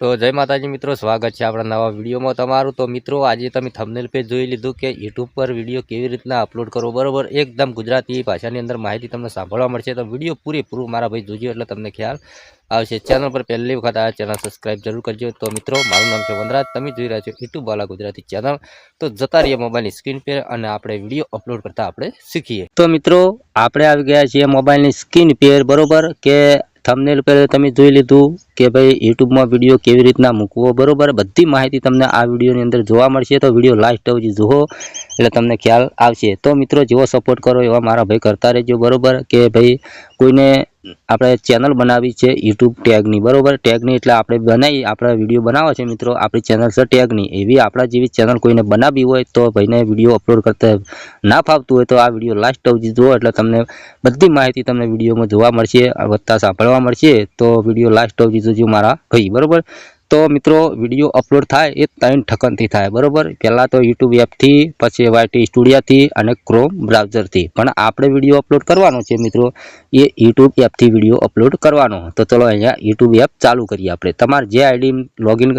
તો જય માતાજી મિત્રો, સ્વાગત છે આપણા નવા વિડીયોમાં તમારું. તો મિત્રો, આજે તમે થંબનેલ પેજ જોઈ લીધું કે યુટ્યુબ પર વીડિયો કેવી રીતના અપલોડ કરવો? બરોબર, એકદમ ગુજરાતી ભાષાની અંદર માહિતી તમને સાંભળવા મળશે. તો વીડિયો પૂરેપૂરું મારા ભાઈ જોજો એટલે તમને ખ્યાલ આવશે. ચેનલ પર પહેલી વખત આ ચેનલ સબસ્ક્રાઇબ જરૂર કરજો. તો મિત્રો, મારું નામ છે વનરાજ. તમે જોઈ રહ્યા છો યુટ્યુબ વાલા ગુજરાતી ચેનલ તો જતા રહીએ મોબાઈલની સ્ક્રીન પર અને આપણે વીડિયો અપલોડ કરતા આપણે શીખીએ. તો મિત્રો, આપણે આવી ગયા છીએ મોબાઈલની સ્ક્રીન પર. બરોબર, કે થંબનેલ પર તમે જોઈ લીધું કે ભાઈ યુટ્યુબમાં વીડિયો કેવી રીતના મૂકવો, બરોબર? બધી માહિતી તમને આ વિડીયોની અંદર જોવા મળશે. તો વીડિયો લાસ્ટ સુધી જુઓ, એટલે તમને ખ્યાલ આવશે. તો મિત્રો, જેવો સપોર્ટ કરો એવા મારા ભાઈ કરતા રહેજો, બરોબર? કે ભાઈ કોઈને આપણે ચેનલ બનાવી છે યુટ્યુબ ટેગની બરોબર? ટેગની એટલે આપણે બનાવી, આપણા વીડિયો બનાવવા છે મિત્રો, આપણી ચેનલ છે ટેગની એવી આપણા જેવી ચેનલ કોઈને બનાવી હોય તો ભાઈને વીડિયો અપલોડ કરતા ના ફાવતું હોય તો આ વીડિયો લાસ્ટ સુધી જુઓ, એટલે તમને બધી માહિતી તમને વિડીયોમાં જોવા મળશે વધતા સાંભળવા મળશે. તો વીડિયો લાસ્ટ સુધી જોજો મારા ભાઈ બરોબર? તો મિત્રો, વીડિયો અપલોડ થાય એ ત્રણ ઠકનથી થાય, બરાબર? પહેલાં તો યુટ્યુબ એપથી, પછી વાયટી સ્ટુડિયાથી અને ક્રોમ બ્રાઉઝરથી. પણ આપણે વીડિયો અપલોડ કરવાનો છે મિત્રો, એ યુટ્યુબ એપથી વીડિયો અપલોડ કરવાનો. તો ચલો અહીંયા યુટ્યુબ એપ ચાલુ કરીએ આપણે. તમારે જે આઈડી લોગિન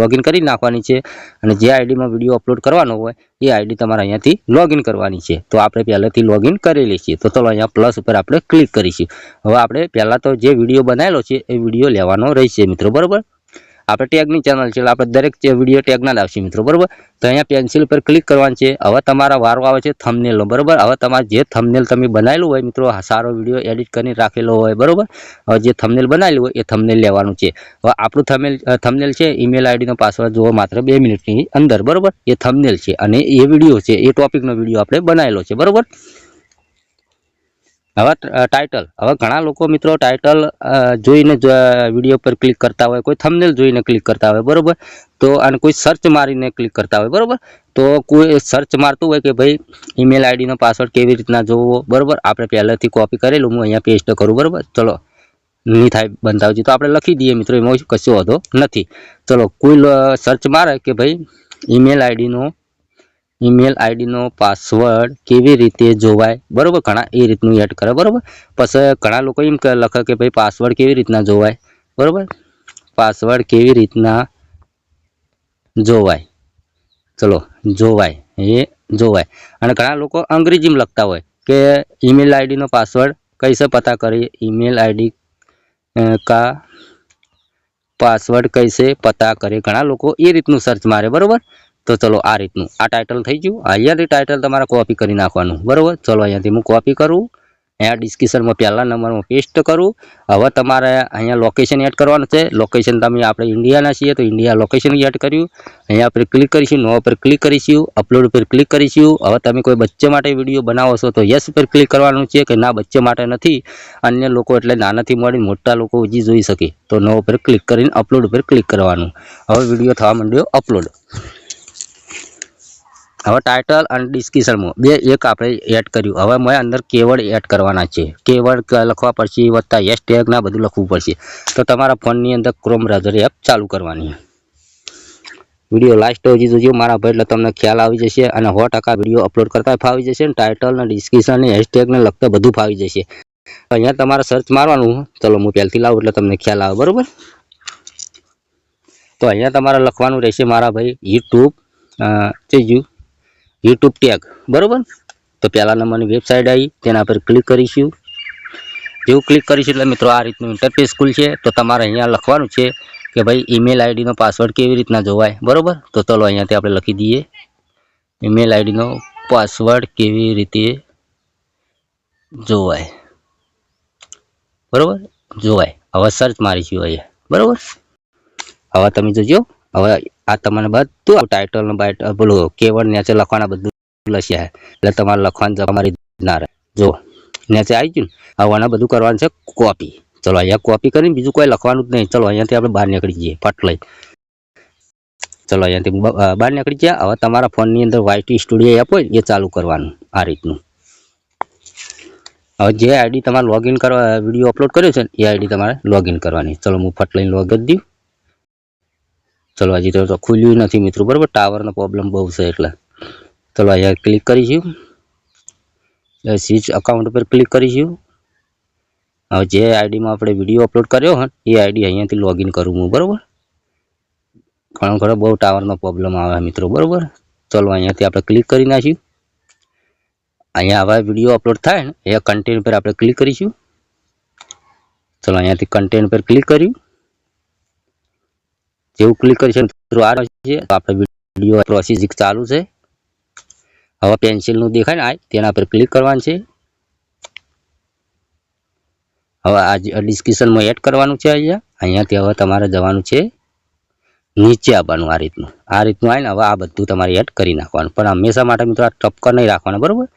લોગિન કરી નાખવાની છે અને જે આઈડીમાં વીડિયો અપલોડ કરવાનો હોય, એ આઈડી તમારે અહીંયાથી લોગિન કરવાની છે. તો આપણે પહેલેથી લોગિન કરેલી છીએ તો ચલો અહીંયા પ્લસ ઉપર આપણે ક્લિક કરીશું. હવે આપણે પહેલાં તો જે વીડિયો બનાવેલો છે, એ વીડિયો લેવાનો રહેશે મિત્રો, બરાબર? આપણે ટેગની ચેનલ છે આપણે દરેક વીડિયો ટેગના જ મિત્રો, બરાબર? તો અહીંયા પેન્સિલ પર ક્લિક કરવાનું છે. હવે તમારા વારો આવે છે થમનેલનો બરાબર? હવે તમારે જે થમનેલ તમે બનાવેલું હોય મિત્રો સારો વીડિયો એડિટ કરીને રાખેલો હોય, બરાબર? હવે જે થમનેલ બનાવેલું હોય એ થમનેલ લેવાનું છે. હવે આપણું થમેલ થમનેલ છે ઈમેલ આઈડીનો પાસવર્ડ જોવો માત્ર બે મિનિટની અંદર, બરાબર? એ થમનેલ છે અને એ વીડિયો છે, એ ટોપિકનો વીડિયો આપણે બનાવેલો છે, બરાબર? હવે ટાઇટલ હવે ઘણા લોકો મિત્રો ટાઇટલ જોઈને વીડિયો પર ક્લિક કરતા હોય, કોઈ થમનેલ જોઈને ક્લિક કરતા હોય, બરાબર? તો અને કોઈ સર્ચ મારીને ક્લિક કરતા હોય, બરાબર? તો કોઈ સર્ચ મારતું હોય કે ભાઈ ઈમેલ આઈડીનો પાસવર્ડ કેવી રીતના જોવો, બરાબર? આપણે પહેલેથી કોપી કરેલું, હું અહીંયા પેસ્ટ કરું, બરાબર? ચલો નહીં થાય, બંધાવજી. તો આપણે લખી દઈએ મિત્રો, એમાં કશો વાંધો નથી. ચલો, કોઈ સર્ચ મારે કે ભાઈ ઈમેલ આઈડીનો ઈમેલ આઈડીનો પાસવર્ડ કેવી રીતે જોવાય? બરાબર, ઘણા એ રીતનું એડ કરે, બરાબર? પછી ઘણા લોકો એમ લખે કે ભાઈ પાસવર્ડ કેવી રીતના જોવાય? બરાબર? પાસવર્ડ કેવી રીતના જોવાય? ચલો, જોવાય, એ જોવાય. અને ઘણા લોકો અંગ્રેજીમાં લખતા હોય કે ઈમેલ આઈડીનો પાસવર્ડ કઈસે પતા કરીએ ઈમેલ આઈડી કા પાસવર્ડ કઈસે પતા કરે? ઘણા લોકો એ રીતનું સર્ચ મારે, બરાબર? તો ચલો આ રીતનું. આ ટાઇટલ થઈ ગયું. અહીંયાથી ટાઇટલ તમારે કોપી કરી નાખવાનું. બરાબર? ચલો અહીંયાથી હું કોપી કરું. અહીંયા ડિસ્ક્રિપ્શનમાં પહેલા નંબરમાં પેસ્ટ કરું. હવે તમારે અહીંયા લોકેશન એડ કરવાનું છે. લોકેશન તમે આપણે ઇન્ડિયાના છીએ, તો ઇન્ડિયા લોકેશન એડ કર્યું. અહીંયા આપણે ક્લિક કરીશું નો પર ક્લિક કરીશું અપલોડ પર ક્લિક કરીશું. હવે તમે કોઈ બચ્ચે માટે વીડિયો બનાવો છો, તો યસ પર ક્લિક કરવાનું છે કે ના, બચ્ચે માટે નથી. અન્ય લોકો એટલે નાનાથી મળીને મોટા લોકો હજી જોઈ શકે. તો નો પર ક્લિક કરીને અપલોડ પર ક્લિક કરવાનું. હવે વીડિયો થવા માંડ્યો અપલોડ હવે ટાઇટલ અને ડિસ્ક્રિપ્શનમાં બે, એક આપણે એડ કર્યું. હવે મેં અંદર કેવડ એડ કરવાના છે. કેવડ લખવા પડશે વત્તા યસ ટેગના બધું લખવું પડશે. તો તમારા ફોનની અંદર ક્રોમ બ્રાઉઝર એપ ચાલુ કરવાની. વીડિયો લાસ્ટ હજી જોજો, મારા ભાઈ, એટલે તમને ખ્યાલ આવી જશે અને સો ટકા વીડિયો અપલોડ કરતા ફાવી જશે અને ટાઇટલ અને ડિસ્ક્રિપ્શન અને હેશટેગને લગતા બધું ફાવી જશે. અહીંયા તમારે સર્ચ મારવાનું. ચલો, હું પહેલથી લાવું એટલે તમને ખ્યાલ આવે, બરાબર? તો અહીંયા તમારે લખવાનું રહેશે મારા ભાઈ યુટ્યુબ ત્રીજું યુટ્યુબ ટેગ બરાબર? તો પહેલા નંબરની વેબસાઇટ આવી, તેના પર ક્લિક કરીશું. જેવું ક્લિક કરીશું એટલે મિત્રો આ રીતનું ઇન્ટરફેસ સ્કૂલ છે તો તમારે અહીંયા લખવાનું છે કે ભાઈ ઈમેલ આઈડીનો પાસવર્ડ કેવી રીતના જોવાય, બરાબર? તો ચલો અહીંયાથી આપણે લખી દઈએ. ઈમેલ આઈડીનો પાસવર્ડ કેવી રીતે જોવાય, બરાબર? જોવાય. હવે સર્ચ મારીશું અહીંયા, બરોબર? હવે તમે જોજો. હવે આ તમને બધું ટાઇટલ બાઇટ બોલો કેવળ નેચે લખવાના બધું લસ્યા એટલે તમારે લખવાનું તમારી ના રહે. જો નેચે આવી ગયું ને. હવે બધું કરવાનું છે કોપી ચલો અહીંયા કોપી કરીને બીજું કોઈ લખવાનું જ નહીં. ચલો અહીંયાથી આપણે બહાર નીકળી જઈએ ફટ લઈ ચલો અહીંયાથી બહાર નીકળી ગયા. હવે તમારા ફોનની અંદર વાયટી સ્ટુડિયો એપ હોય એ ચાલુ કરવાનું આ રીતનું. હવે જે આઈડી તમારે લોગિન કરવા વીડિયો અપલોડ કર્યો છે ને, એ આઈડી તમારે લોગિન કરવાની. ચલો હું ફટ લઈને લોગ જ દઉં. ચલો હજી તો ખુલ્યું નથી મિત્રો, બરાબર? ટાવરનો પ્રોબ્લેમ બહુ છે એટલે. ચલો અહીંયા ક્લિક કરીશું સ્વિચ અકાઉન્ટ પર ક્લિક કરીશું હવે જે આઈડીમાં આપણે વીડિયો અપલોડ કર્યો હોય એ આઈડી અહીંયાથી લોગિન કરું હું, બરાબર? ઘણો ઘણો બહુ ટાવરનો પ્રોબ્લેમ આવે મિત્રો, બરોબર? ચલો અહીંયાથી આપણે ક્લિક કરી નાખ્યું. અહીંયા આવા વીડિયો અપલોડ થાય ને એ કન્ટેન્ટ પર આપણે ક્લિક કરીશું. ચલો અહીંયાથી કન્ટેન્ટ પર ક્લિક કર્યું. જેવું ક્લિક કરીશું મિત્રો આ છે. આપણે વીડિયો પ્રોસેસ ચાલુ છે. હવે પેન્સિલનું દેખાય ને આ, તેના પર ક્લિક કરવાનું છે. હવે આ ડિસ્ક્રિપ્શનમાં એડ કરવાનું છે અહીંયા. અહીંયાથી હવે તમારે જવાનું છે. નીચે આવવાનું આ રીતનું. આ રીતનું આવે ને હવે આ બધું તમારે એડ કરી નાખવાનું. પણ હંમેશા માટે મિત્રો આ ટપકા નહીં રાખવાના, બરાબર?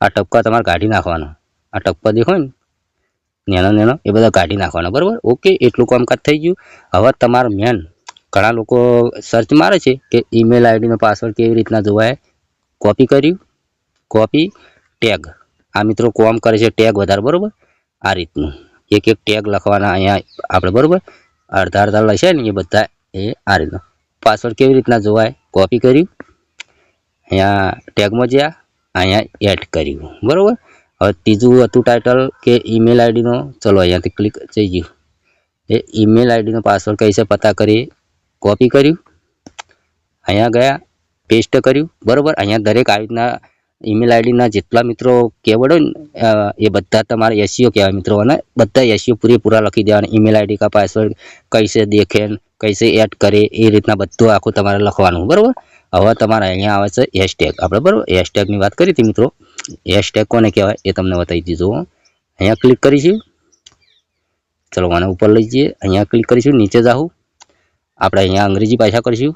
આ ટપકા તમારે કાઢી નાખવાના. આ ટપકા દેખાય ને? નેનો નેનો, એ બધા કાઢી નાખવાના, બરાબર? ઓકે, એટલું કામકાજ થઈ ગયું. હવે તમારું મેન ઘણા લોકો સર્ચ મારે છે કે ઈમેલ આઈડીનો પાસવર્ડ કેવી રીતના જોવાય. કોપી કર્યું. કોપી ટેગ આ મિત્રો કોમ કરે છે ટેગ વધારે, બરાબર? આ રીતનું. એક એક ટેગ લખવાના અહીંયા આપણે, બરાબર? અડધા અડધા લખે ને એ બધા એ આ રીતનું. પાસવર્ડ કેવી રીતના જોવાય? કોપી કર્યું. અહીંયા ટેગમાં જ્યાં, અહીંયા એડ કર્યું. બરાબર? હવે ત્રીજું હતું ટાઇટલ કે ઈમેલ આઈડીનો ચલો અહીંયાથી ક્લિક થઈ ગયું. એ ઈમેલ આઈડીનો પાસવર્ડ કઈ છે પતા કરી કોપી કર્યું. અહીંયા ગયા પેસ્ટ કર્યું. બરાબર? અહીંયા દરેક આવી રીતના ઈમેલ આઈડીના જેટલા મિત્રો કહેવડ હોય એ બધા તમારે એસીઓ કહેવાય મિત્રો. અને બધા એસીઓ પૂરેપૂરા લખી દેવાના. ઈમેલ આઈડી કા પાસવર્ડ કઈસે દેખે કઈસે એડ કરે, એ રીતના બધું આખું તમારે લખવાનું. બરાબર? હવે તમારે અહીંયા આવે છે હેશટેગ આપણે બરાબર? હેશટેગની વાત કરી હતી મિત્રો. હેશટેગ કોને કહેવાય? એ તમને બતાવી દીધું અહીંયા ક્લિક કરીશું. ચલો, આને ઉપર લઈ જઈએ. અહીંયા ક્લિક કરીશું. નીચે જાઉં આપણે અહીંયા અંગ્રેજી ભાષા કરીશું.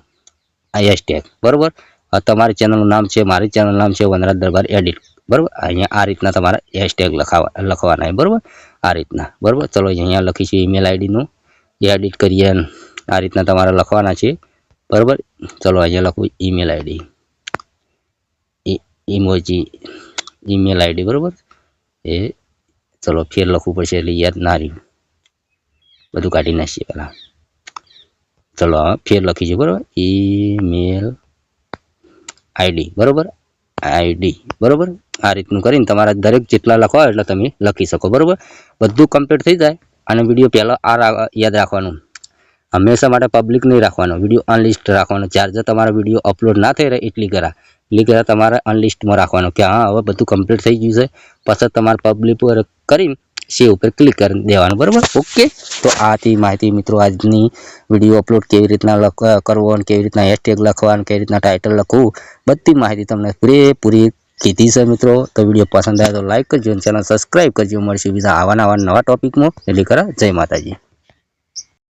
આ હેશટેગ બરાબર? તમારી ચેનલનું નામ છે, મારી ચેનલનું નામ છે વનરાજ દરબાર એડિટ બરાબર? અહીંયા આ રીતના તમારે હેશટેગ લખાવા, લખવાના છે. બરાબર? આ રીતના. બરાબર? ચલો, અહીંયા લખીશું ઈમેલ આઈડીનું એ એડિટ કરીએ આ રીતના તમારે લખવાના છે. બરાબર? ચલો, અહીંયા લખું email ID emoji email ID બરાબર? એ ચલો, ફેર લખવું પડશે એટલે યાદ ના રહ્યું. બધું કાઢી નાખીએ પહેલાં. ચલો ફેર લખીશું, બરોબર? ઈમેલ આઈડી, બરોબર? આઈડી, બરોબર? આ રીતનું કરીને તમારા દરેક જેટલા લખવા એટલે તમે લખી શકો, બરોબર? બધું કમ્પ્લીટ થઈ જાય અને વીડિયો પહેલાં આ યાદ રાખવાનું. હંમેશા માટે પબ્લિક નહીં રાખવાનો. વીડિયો અનલિસ્ટ રાખવાનો. ચાર્જર તમારા વીડિયો અપલોડ ના થઈ રહે, એટલી કરા. એટલી કરા તમારે અનલિસ્ટમાં રાખવાનો કે હા, હવે બધું કમ્પ્લીટ થઈ ગયું છે. પછી તમારે પબ્લિક પર કરીને સેવ ઉપર ક્લિક કરી દેવાનું, બરાબર? ઓકે તો આથી માહિતી મિત્રો આજની વીડિયો અપલોડ કેવી રીતના કરવો અને કેવી રીતના હેશટેગ લખવાનું કેવી રીતના ટાઇટલ લખવું, બધી માહિતી તમને પૂરેપૂરી કીધી છે મિત્રો. તો વીડિયો પસંદ આવે તો લાઈક કરજો અને ચેનલ સબસ્ક્રાઈબ કરજો. મળશે બીજા આવા નવા નવા ટોપિકમાં એટલે કરા. જય માતાજી.